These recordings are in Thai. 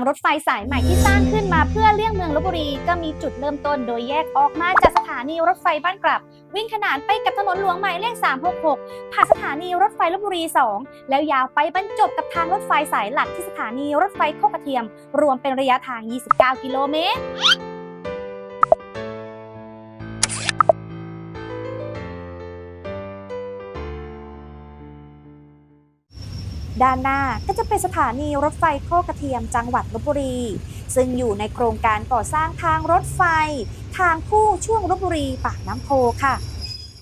างรถไฟสายใหม่ที่สร้างขึ้นมาเพื่อเลี่ยงเมืองลบบุรี ก็มีจุดเริ่มต้นโดยแยกออกมาจากสถานีรถไฟบ้านกลับ วิ่งขนานไปกับถนนหลวงหมายเลข 366 ผ่านสถานีรถไฟลบบุรี 2 แล้วยาวไปบรรจบกับทางรถไฟสายหลักที่สถานีรถไฟโคกระเทียม รวมเป็นระยะทาง 29 กิโลเมตร ด้านหน้าก็จะเป็นสถานีรถไฟโคกระเทียมจังหวัดลบบุรี ซึ่งอยู่ในโครงการก่อสร้างทางรถไฟ ทางคู่ช่วงลบบุรีปากน้ำโพค่ะ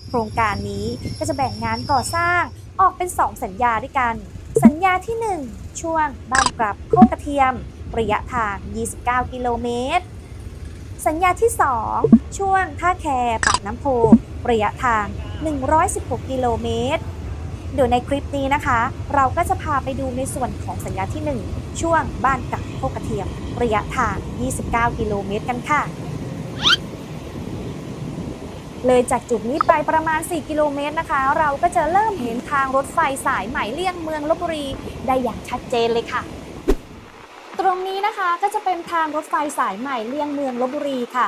โครงการนี้ก็จะแบ่งงานก่อสร้างออกเป็น 2 สัญญาด้วยกัน สัญญาที่ 1 ช่วงบ้านกลับโคกระเทียม ระยะทาง 29 กิโลเมตร สัญญาที่ 2 ช่วงท่าแคปากน้ำโพระยะทาง 116 กิโลเมตร เดี๋ยวในคลิปนี้นะคะ เราก็จะพาไปดูในส่วนของสัญญาที่ 1 ช่วงบ้านกับโคกกระเทียม ระยะทาง 29 กิโลเมตรกันค่ะ เลยจากจุดนี้ไปประมาณ 4 กิโลเมตรนะคะ เราก็จะเริ่มเห็นทางรถไฟสายใหม่เลี่ยงเมืองลบบุรีได้อย่างชัดเจนเลยค่ะตรงนี้นะคะก็จะเป็นทางรถไฟสายใหม่เลี่ยงเมืองลบบุรีค่ะ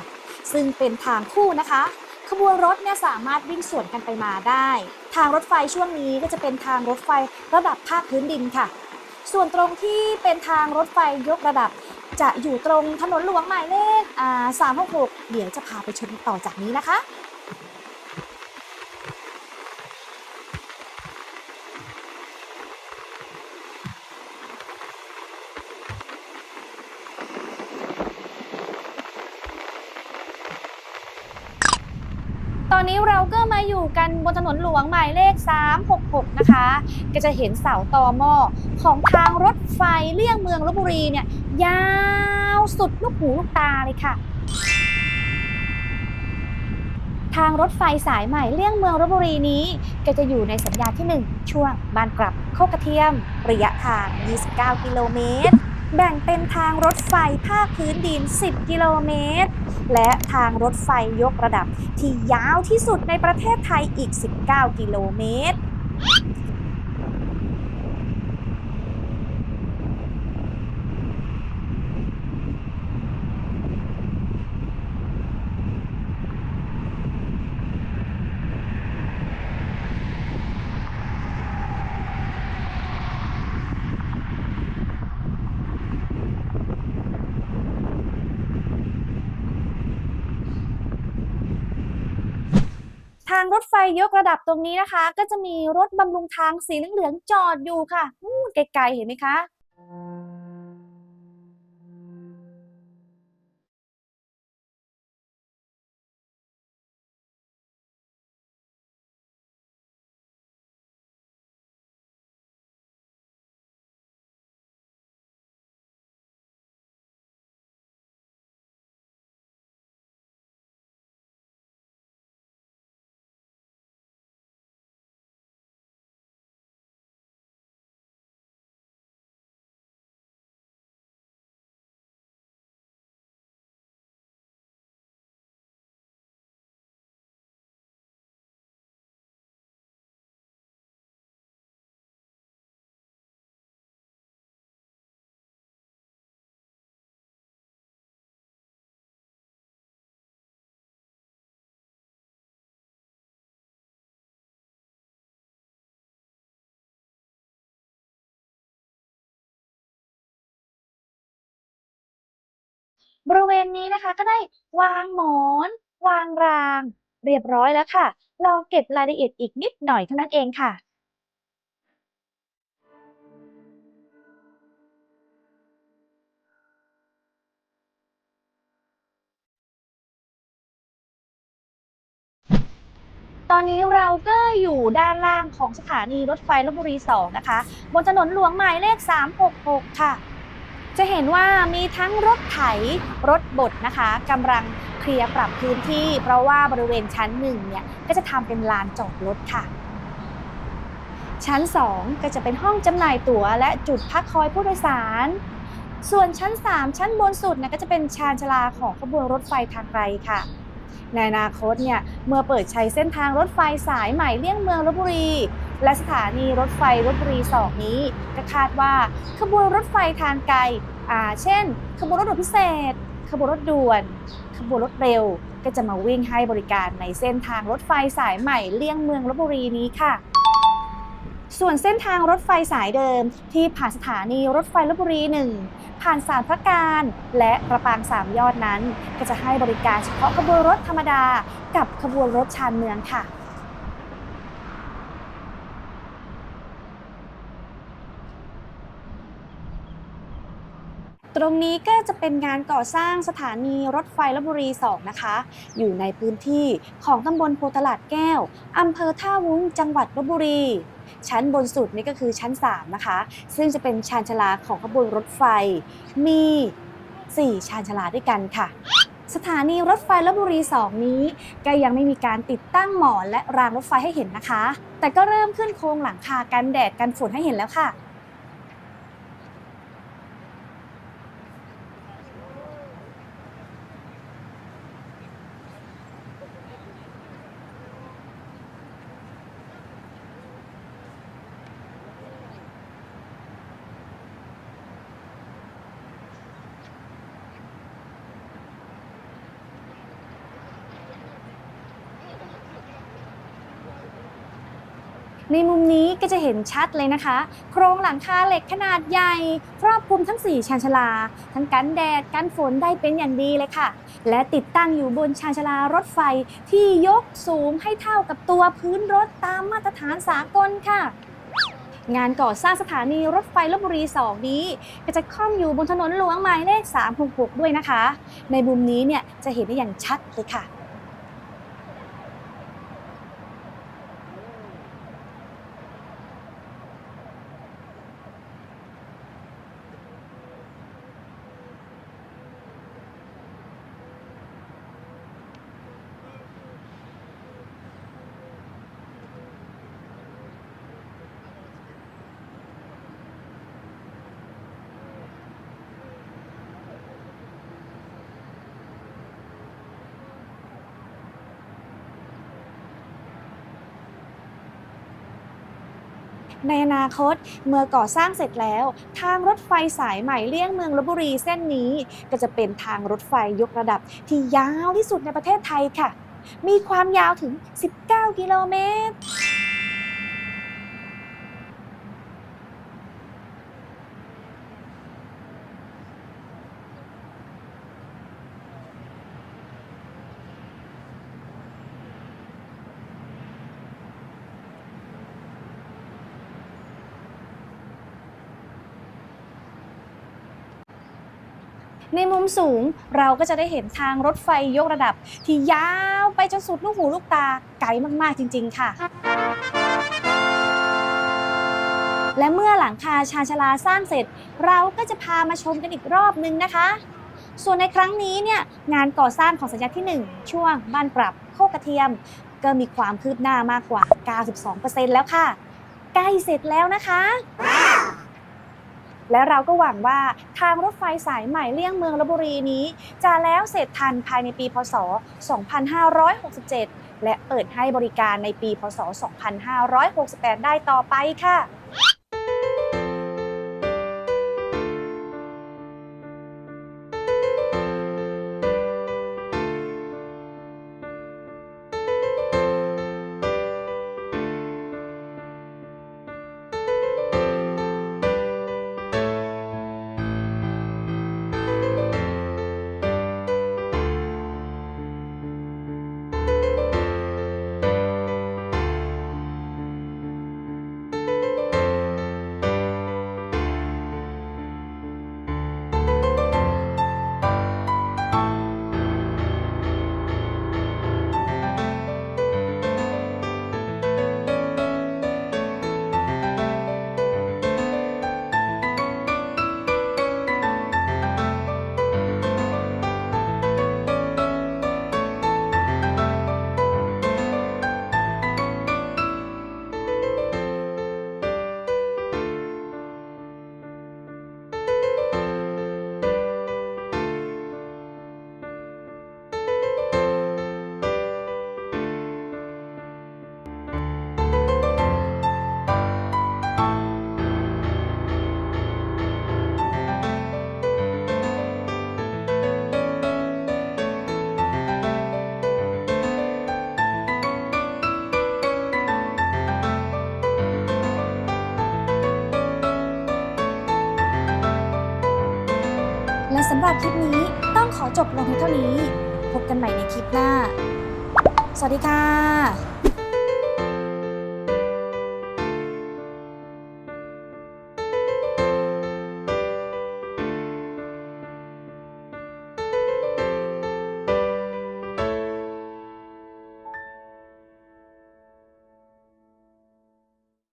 ซึ่งเป็นทางคู่นะคะ ขบวนรถเนี่ยสามารถวิ่งสวนกันไปมาได้ ทางรถไฟช่วงนี้ก็จะเป็นทางรถไฟระดับภาคพื้นดินค่ะ ส่วนตรงที่เป็นทางรถไฟยกระดับ จะอยู่ตรงถนนหลวงหมายเลข366 เดี๋ยวจะพาไปชมต่อจากนี้นะคะ ตอนนี้เราก็มา อยู่กันบนถนนหลวงหมายเลข 366 นะคะ ก็จะเห็นเสาตอหม้อของทางรถไฟเลี่ยงเมืองลบบุรีเนี่ยยาวสุดลูกหูลูกตาเลยค่ะ ทางรถไฟสายใหม่เลี่ยงเมืองลบบุรีนี้ ก็จะอยู่ในสัญญาที่ 1 ช่วงบ้านกลับโคกกระเทียม ระยะทาง 29 กิโลเมตร แบ่งเป็นทางรถไฟภาคพื้นดิน 10 กิโลเมตร และทางรถไฟยกระดับที่ยาวที่สุดในประเทศไทยอีก 19 กิโลเมตร ทางรถไฟยกระดับตรงนี้นะคะ ก็จะมีรถบำรุงทางสีเหลืองๆจอดอยู่ค่ะนู่นไกลๆเห็นไหมคะ บริเวณนี้นะคะก็ได้วางหมอน วางราง เรียบร้อยแล้วค่ะ ลองเก็บรายละเอียดอีกนิดหน่อยเท่านั้นเองค่ะตอนนี้เราก็อยู่ด้านล่างของสถานีรถไฟลบบุรี 2 นะคะ บนถนนหลวงหมายเลข 366 ค่ะ จะเห็นว่ามีทั้งรถไถรถบดนะคะกำลังเคลียร์ปรับพื้นที่ เพราะว่าบริเวณชั้นหนึ่งเนี่ยก็จะทำเป็นลานจอดรถค่ะ ชั้น 2 ก็จะเป็นห้องจำหน่ายตั๋ว และจุดพักคอยผู้โดยสาร ส่วนชั้น 3 ชั้นบนสุดนะก็จะเป็นชานชาลาของขบวนรถไฟทางไกลค่ะในอนาคตเนี่ยเมื่อเปิดใช้เส้นทางรถไฟสายใหม่เลี่ยงเมืองลบบุรี และสถานีรถไฟลบบุรี2นี้ ก็คาดว่าขบวนรถไฟทางไกลอ่าเช่น ขบวนรถด่วนพิเศษ ขบวนรถด่วน ขบวนรถเร็ว ก็จะมาวิ่งให้บริการในเส้นทางรถไฟสายใหม่เลี่ยงเมืองลบบุรีนี้ค่ะส่วนเส้นทางรถไฟสายเดิมที่ผ่านสถานีรถไฟลบบุรี 1 ผ่านสารพระการ และประปางสามยอดนั้น ก็จะให้บริการเฉพาะขบวนรถธรรมดา กับขบวนรถชานเมืองค่ะ ต รงนี้ก็จะเป็นงานก่อสร้างสถานีรถไฟลบบุรี 2 นะคะ อยู่ในพื้นที่ของตำบลโพตลาดแก้วอำเภอท่าวุ้งจังหวัดลบบุรี ชั้นบนสุดนี่ก็คือชั้น 3 นะคะ ซึ่งจะเป็นชานชาลาของขบวนรถไฟ มี 4 ชานชาลาด้วยกันค่ะสถานีรถไฟลบบุรี 2 นี้ ก็ยังไม่มีการติดตั้งหมอนและรางรถไฟให้เห็นนะคะ แต่ก็เริ่มขึ้นโครงหลังคากันแดดกันฝนให้เห็นแล้วค่ะ ในมุมนี้ก็จะเห็นชัดเลยนะคะ โครงหลังคาเหล็กขนาดใหญ่ ครอบคลุมทั้ง 4 ชานชาลา ทั้งกันแดดกันฝนได้เป็นอย่างดีเลยค่ะ และติดตั้งอยู่บนชานชาลารถไฟที่ยกสูงให้เท่ากับตัวพื้นรถตามมาตรฐานสากลค่ะงานก่อสร้างสถานีรถไฟลบบุรี 2 นี้ ก็จะค่อมอยู่บนถนนหลวงหมายเลข 366 ด้วยนะคะ ในมุมนี้เนี่ยจะเห็นได้อย่างชัดเลยค่ะ ในอนาคตเมื่อก่อสร้างเสร็จแล้ว ทางรถไฟสายใหม่เลี่ยงเมืองลบบุรีเส้นนี้ ก็จะเป็นทางรถไฟยกระดับที่ยาวที่สุดในประเทศไทยค่ะ มีความยาวถึง 19 กิโลเมตร ในมุมสูงเราก็จะได้เห็นทางรถไฟยกระดับ ที่ยาวไปจนสุดลูกหูลูกตาไกลมากๆจริง ๆ ค่ะ และเมื่อหลังคาชาชลาสร้างเสร็จ เราก็จะพามาชมกันอีกรอบนึงนะคะ ส่วนในครั้งนี้เนี่ยงานก่อสร้างของสัญญาที่ 1 ช่วงบ้านปรับโคกกระเทียม ก็มีความคืบหน้ามากกว่า 92%แล้วค่ะ ใกล้เสร็จแล้วนะคะ และเราก็หวังว่าทางรถไฟสายใหม่เลี่ยงเมืองลบบุรีนี้ จะแล้วเสร็จทันภายในปีพศ 2567 และเปิดให้บริการในปีพศ 2568 ได้ต่อไปค่ะ จบลงเพียงเท่านี้ พบกันใหม่ในคลิปหน้า สวัสดีค่ะ